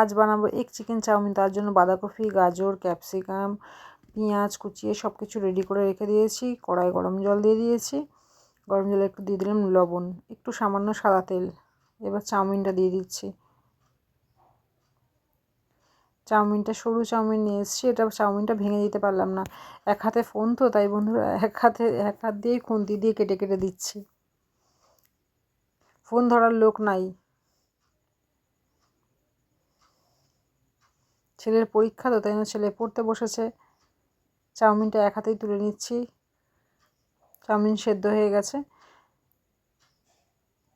আজ বানাবো এক চিকেন চাউমিন, তার জন্য বাঁধাকপি, গাজর, ক্যাপসিকাম, পেঁয়াজ কুচিয়ে সব কিছু রেডি করে রেখে দিয়েছি। কড়াই গরম জল দিয়ে দিয়েছি। গরম জলে একটু দিয়ে দিলাম লবণ, একটু সামান্য সাদা তেল। এবার চাউমিনটা দিয়ে দিচ্ছি। চাউমিনটা সরু চাউমিন নিয়ে এসেছি। এটা চাউমিনটা ভেঙে দিতে পারলাম না। এক হাতে ফোন তো, তাই বন্ধুরা, এক হাতে, এক হাত দিয়েই খুন্তি দিয়ে কেটে কেটে দিচ্ছি। ফোন ধরার লোক নাই। ছেলের পরীক্ষা তো, তাই জন্য ছেলে পড়তে বসেছে। চাউমিনটা এক হাতেই তুলে নিচ্ছি। চাউমিন সেদ্ধ হয়ে গেছে।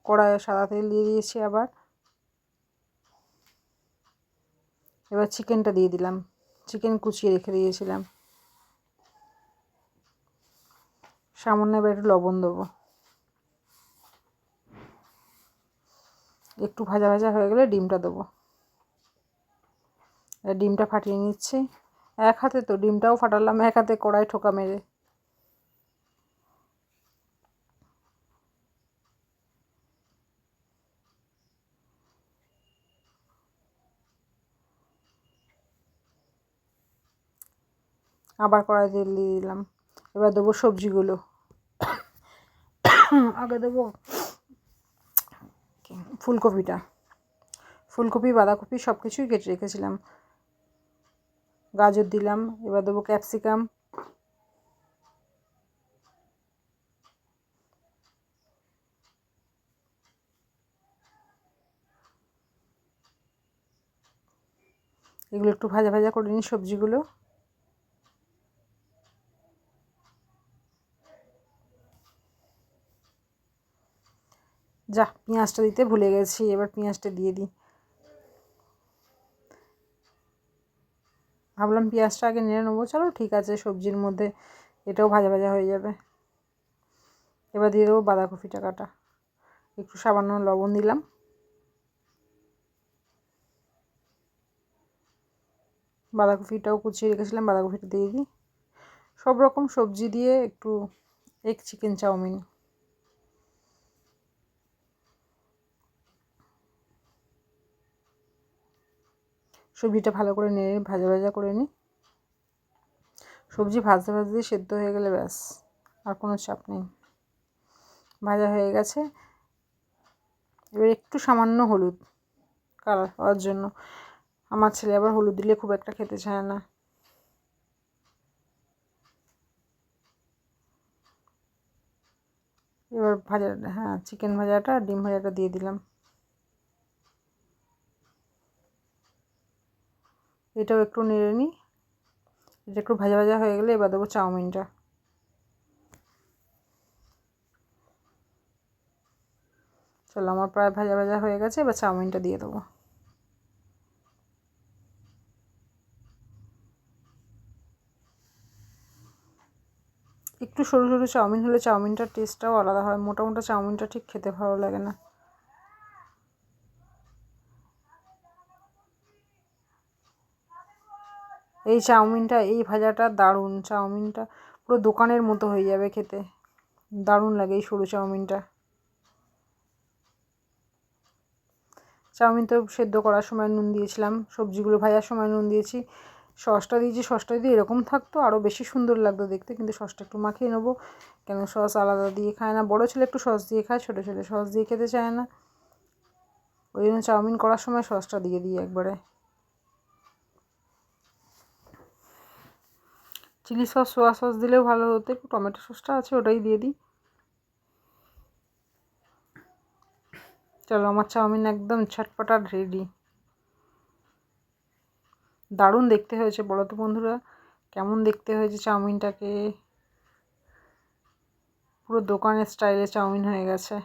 কড়াইয়ে সাদা তেল দিয়ে দিয়েছি আবার। এবার চিকেনটা দিয়ে দিলাম। চিকেন কুচিয়ে রেখে দিয়েছিলাম। সামান্য এবার একটু লবণ দেবো। একটু ভাজা ভাজা হয়ে গেলে ডিমটা দেবো। ডিমটা ফাটিয়ে নিচ্ছি। এক হাতে তো ডিমটাও ফাটালাম, এক হাতে কড়াই ঠোকা মেরে। আবার কড়াই তেল দিয়ে দিলাম। এবার দেবো সবজিগুলো। আগে দেবো ফুলকপিটা। ফুলকপি, বাঁধাকপি সব কিছুই কেটে রেখেছিলাম। গাজর দিলাম, এবার দেবো ক্যাপসিকাম। এগুলো একটু ভাজা ভাজা করে নিন সবজিগুলো। যা, পেঁয়াজটা দিতে ভুলে গেছি, এবার পেঁয়াজটা দিয়ে দিই। ভাবলাম পেঁয়াজটা আগে নিয়ে নেব। চলো ঠিক আছে, সবজির মধ্যে এটাও ভাজা ভাজা হয়ে যাবে। এবার দিয়ে দেবো বাঁধাকপিটা কাটা একটু সামান্য লবণ দিলাম। বাঁধাকপিটাও কুচিয়ে রেখেছিলাম, বাঁধাকপিটা দিয়ে দিই। সব রকম সবজি দিয়ে একটু এক চিকেন চাউমিন। সবজিটা ভালো করে নেড়ে ভাজা ভাজা করে নিই সবজি ভাজতে ভাজতে সেদ্ধ হয়ে গেলে ব্যাস, আর কোনো চাপ নেই। ভাজা হয়ে গেছে। এবার একটু সামান্য হলুদ কালার হওয়ার জন্য। আমার ছেলে আবার হলুদ দিলে খুব একটা খেতে চায় না। এবার ভাজা হ্যাঁ চিকেন ভাজাটা, ডিম ভাজাটা দিয়ে দিলাম। এটাও একটু নেড়ে নিই। এটা একটু ভাজা ভাজা হয়ে গেলে এবার দেবো চাউমিনটা। চলো, আমার প্রায় ভাজা ভাজা হয়ে গেছে, এবার চাউমিনটা দিয়ে দেবো। একটু সরু সরু চাউমিন হলে চাউমিনটার টেস্টটাও আলাদা হয় মোটা মোটা চাউমিনটা ঠিক খেতে ভালো লাগে না। এই চাউমিনটা, এই ভাজাটা দারুণ। চাউমিনটা পুরো দোকানের মতো হয়ে যাবে খেতে। দারুণ লাগে এই সরু চাউমিনটা। চাউমিন তো সেদ্ধ করার সময় নুন দিয়েছিলাম, সবজিগুলো ভাজার সময় নুন দিয়েছি। সসটা দিয়েছি, সসটা যদি এরকম থাকতো আরও বেশি সুন্দর লাগতো দেখতে, কিন্তু সসটা একটু মাখিয়ে নেব। কেন সস আলাদা দিয়ে খায় না? বড়ো ছেলে একটু সস দিয়ে খায়, ছোটো ছেলে সস দিয়ে খেতে চায় না। ওই জন্য চাউমিন করার সময় সসটা দিয়ে দিই একবারে। চিলি সস, সোয়া সস দিলেও ভালো হতো। একটু টমেটো সসটা আছে, ওটাই দিয়ে দিই। চলো, আমার চাউমিন একদম ছটপটাট রেডি দারুণ দেখতে হয়েছে বলো তো বন্ধুরা। কেমন দেখতে হয়েছে চাউমিনটাকে? পুরো দোকানের স্টাইলে চাউমিন হয়ে গেছে।